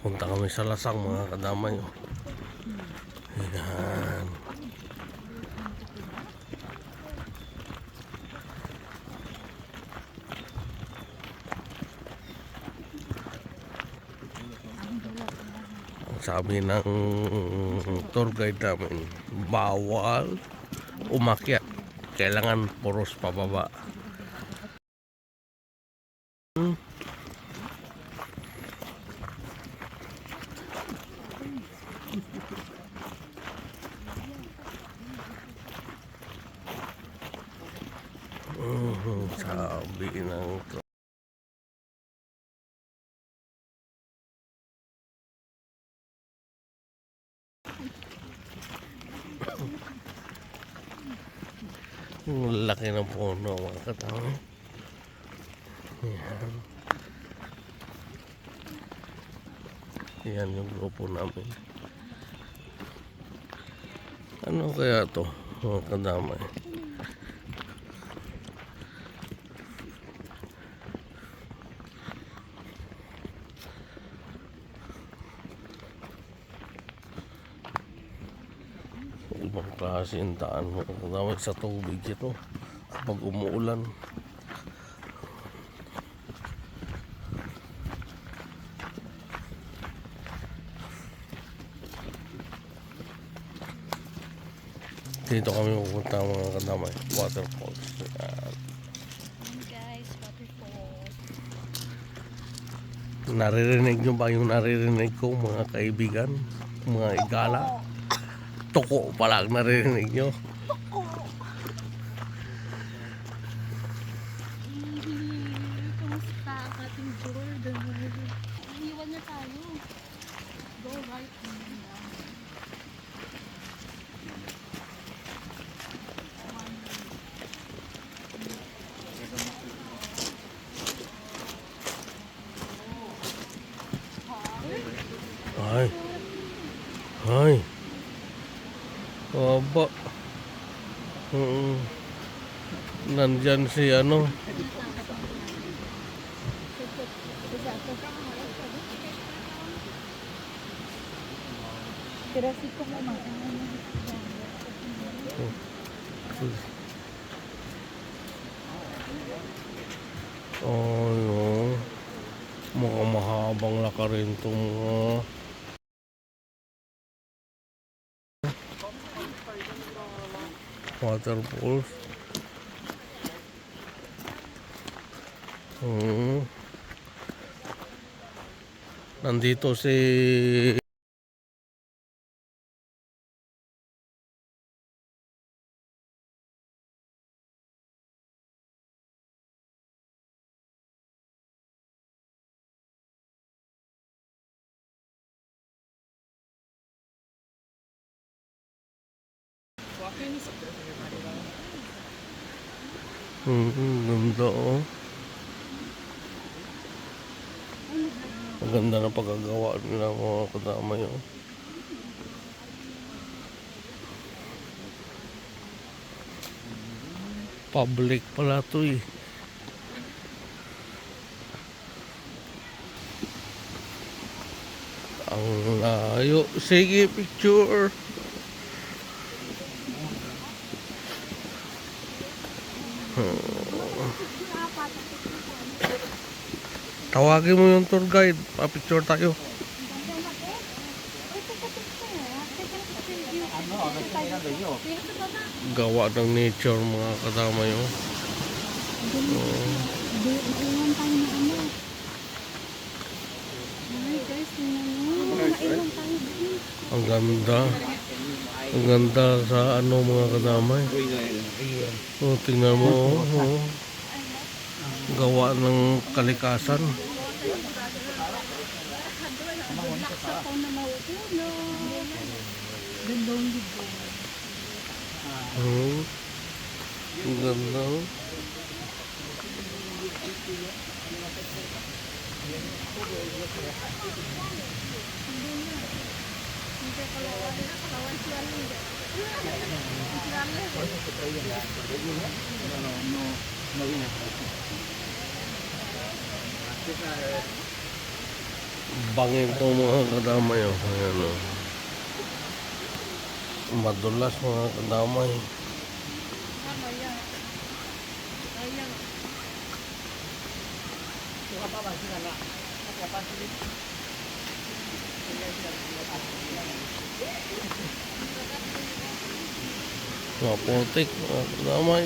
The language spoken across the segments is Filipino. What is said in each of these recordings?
Punta kami sa lasang mga kadamay. oh. Ayan. Sabi ng tour guide namin, bawal umakyat. Kailangan puros pababa. Mhm, sabi ng tour Ang laki ng puno mga katao. Yan. Yan yung grupo namin. Ano kaya to mga kadamay? Ibang klase yung daan mga kadamay sa tubig ito. Kapag umuulan. Dito kami pupunta mga kadamay. Waterfalls. Yan. guys, waterfall. Naririnig nyo ba yung naririnig ko mga kaibigan? Mga igala? Toko pala ang naririnig nyo. Kamusta ang Aba. Mm. Nandyan si ano. Oh, no. Mukhang mahabang laka rin itong mga... Waterfalls. Hmm. Nandito si Hmm, ganda oh. Ang ganda ng pagkagawa nila mga kasama yun. Public pala to eh. Ang layo. Sige, picture. Tawagin mo yung tour guide. Pa-picture tayo. Gawa ng nature mga kasama mo. Maiwan tayo din. ang ganda. Ang ganda sa ano mga kadamay. O, tingnan mo. O. Gawa ng kalikasan. Oh, ang ganda. Oh. Bangin ko mga kadamay ako yan o. Madulas mga kadamay. Ayan. Mga putik mga kadamay.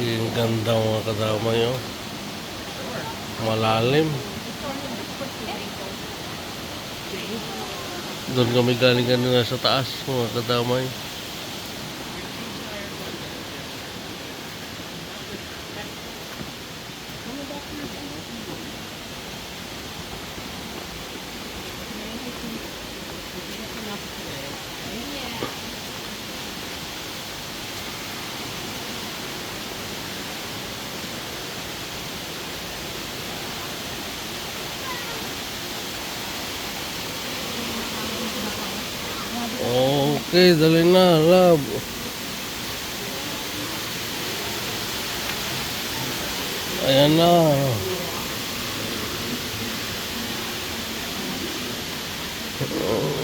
Yung ganda mga kadamay oh. Malalim. Doon kami galing kanina sa taas mga kadamay. Okay, dali na, love. Ayan na. Maputik